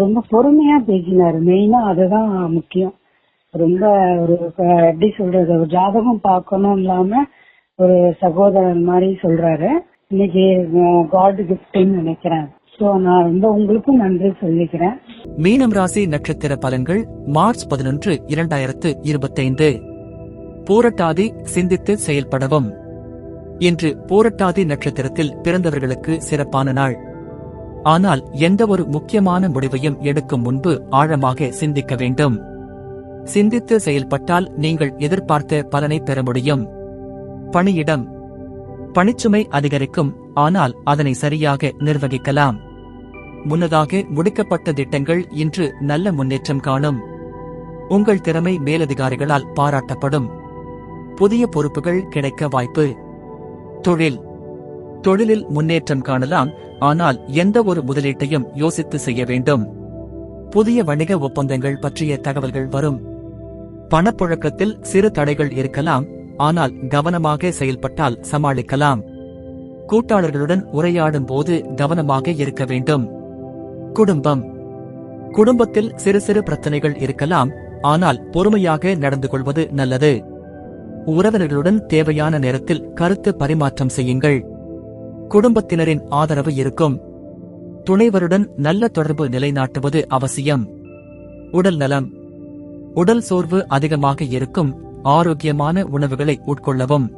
ரொம்ப பொறுமையா பேசினாரு. மெயினா அதுதான் முக்கியம். ரொம்ப ஒரு எப்படி சொல்றது ஒரு ஜாதகம் பார்க்கணும் இல்லாம ஒரு சகோதரன் மாதிரி சொல்றாரு. இன்னைக்கு காட் கிஃப்ட்னு நினைக்கிறேன். சோ நான் ரொம்ப உங்களுக்கும் நன்றி சொல்லிக்கிறேன். மீனம் ராசி நட்சத்திர பலன்கள் மார்ச் பதினொன்று இரண்டாயிரத்து இருபத்தைந்து. பூரட்டாதி சிந்தித்து செயல்படவும். இன்று பூரட்டாதி நட்சத்திரத்தில் பிறந்தவர்களுக்கு சிறப்பான நாள். ஆனால் எந்த ஒரு முக்கியமான முடிவையும் எடுக்கும் முன்பு ஆழமாக சிந்திக்க வேண்டும். சிந்தித்து செயல்பட்டால் நீங்கள் எதிர்பார்த்த பலனை பெற முடியும். பணியிடம். பணிச்சுமை அதிகரிக்கும் ஆனால் அதனை சரியாக நிர்வகிக்கலாம். முன்னதாக முடிக்கப்பட்ட திட்டங்கள் இன்று நல்ல முன்னேற்றம் காணும். உங்கள் திறமை மேலதிகாரிகளால் பாராட்டப்படும். புதிய பொறுப்புகள் கிடைக்க வாய்ப்பு. தொழில். தொழிலில் முன்னேற்றம் காணலாம் ஆனால் எந்த ஒரு முதலீட்டையும் யோசித்து செய்ய வேண்டும். புதிய வணிக ஒப்பந்தங்கள் பற்றிய தகவல்கள் வரும். பணப்புழக்கத்தில் சிறு தடைகள் இருக்கலாம் ஆனால் கவனமாக செயல்பட்டால் சமாளிக்கலாம். கூட்டாளர்களுடன் உரையாடும் போது கவனமாக இருக்க வேண்டும். குடும்பம். குடும்பத்தில் சிறு சிறு பிரச்சனைகள் இருக்கலாம் ஆனால் பொறுமையாக நடந்து கொள்வது நல்லது. உறவினர்களுடன் தேவையான நேரத்தில் கருத்து பரிமாற்றம் செய்யுங்கள். குடும்பத்தினரின் ஆதரவு இருக்கும். துணைவருடன் நல்ல தொடர்பு நிலைநாட்டுவது அவசியம். உடல் நலம். உடல் சோர்வு அதிகமாக இருக்கும். ஆரோக்கியமான உணவுகளை உட்கொள்ளவும்.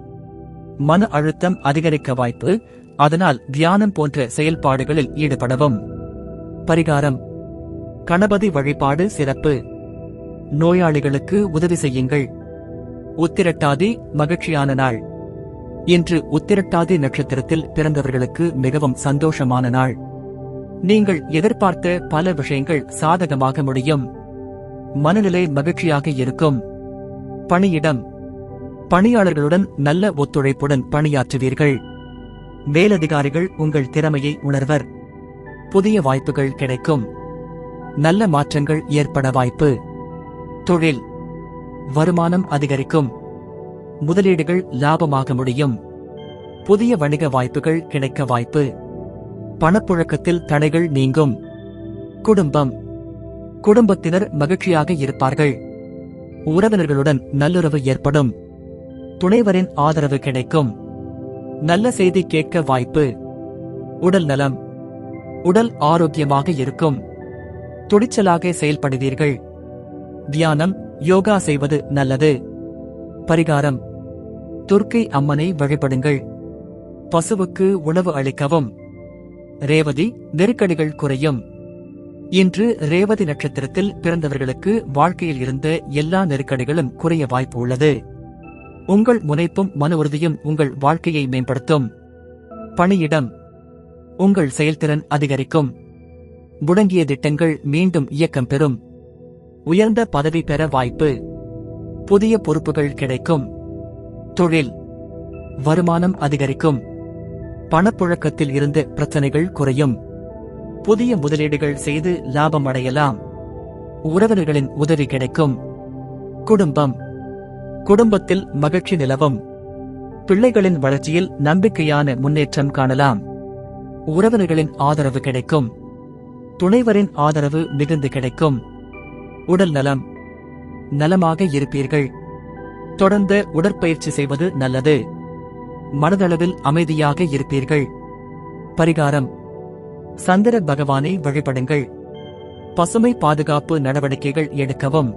மன அழுத்தம் அதிகரிக்க வாய்ப்பு. அதனால் தியானம் போன்ற செயல்பாடுகளில் ஈடுபடவும். பரிகாரம். கணபதி வழிபாடு சிறப்பு. நோயாளிகளுக்கு உதவி செய்யுங்கள். உத்திரட்டாதி மகிழ்ச்சியான நாள். இன்று உத்திரட்டாதி நட்சத்திரத்தில் பிறந்தவர்களுக்கு மிகவும் சந்தோஷமான நாள். நீங்கள் எதிர்பார்த்த பல விஷயங்கள் சாதகமாக முடியும். மனநிலை மகிழ்ச்சியாக இருக்கும். பணியிடம். பணியாளர்களுடன் நல்ல ஒத்துழைப்புடன் பணியாற்றுவீர்கள். மேலதிகாரிகள் உங்கள் திறமையை உணர்வர். புதிய வாய்ப்புகள் கிடைக்கும். நல்ல மாற்றங்கள் ஏற்பட வாய்ப்பு. தொழில். வருமானம் அதிகரிக்கும். முதலீடுகள் லாபமாக முடியும். புதிய வணிக வாய்ப்புகள் கிடைக்க வாய்ப்பு. பணப்புழக்கத்தில் தடைகள் நீங்கும். குடும்பம். குடும்பத்தினர் மகிழ்ச்சியாக இருப்பார்கள். உறவினர்களுடன் நல்லுறவு ஏற்படும். துணைவரின் ஆதரவு கிடைக்கும். நல்ல செய்தி கேட்க வாய்ப்பு. உடல் நலம். உடல் ஆரோக்கியமாக இருக்கும். துடிச்சலாக செயல்படுவீர்கள். தியானம் யோகா செய்வது நல்லது. பரிகாரம். துர்க்கை அம்மனை வழிபடுங்கள். பசுவுக்கு உணவு அளிக்கவும். ரேவதி நெருக்கடிகள் குறையும். இன்று ரேவதி நட்சத்திரத்தில் பிறந்தவர்களுக்கு வாழ்க்கையில் இருந்த எல்லா நெருக்கடிகளும் குறைய வாய்ப்பு உள்ளது. உங்கள் முனைப்பும் மன உறுதியும் உங்கள் வாழ்க்கையை மேம்படுத்தும். பணியிடம். உங்கள் செயல்திறன் அதிகரிக்கும். முடங்கிய திட்டங்கள் மீண்டும் இயக்கம் பெறும். உயர்ந்த பதவி பெற வாய்ப்பு. புதிய பொறுப்புகள் கிடைக்கும். தொழில் வருமானம் அதிகரிக்கும். பணப்புழக்கத்தில் இருந்து பிரச்சனைகள் குறையும். புதிய முதலீடுகள் செய்து லாபம் அடையலாம். உறவினர்களின் உதவி கிடைக்கும். குடும்பம் குடும்பத்தில் மகிழ்ச்சி நிலவும். பிள்ளைகளின் வளர்ச்சியில் நம்பிக்கையான முன்னேற்றம் காணலாம். உறவினர்களின் ஆதரவு கிடைக்கும். துணைவரின் ஆதரவு மிகுந்து கிடைக்கும். உடல் நலம் நலமாக இருப்பீர்கள். தொடர்ந்து உடற்பயிற்சி செய்வது நல்லது. மனதளவில் அமைதியாக இருப்பீர்கள். பரிகாரம். சந்திர பகவானை வழிபடுங்கள். பசுமை பாதுகாப்பு நடவடிக்கைகள் எடுக்கவும்.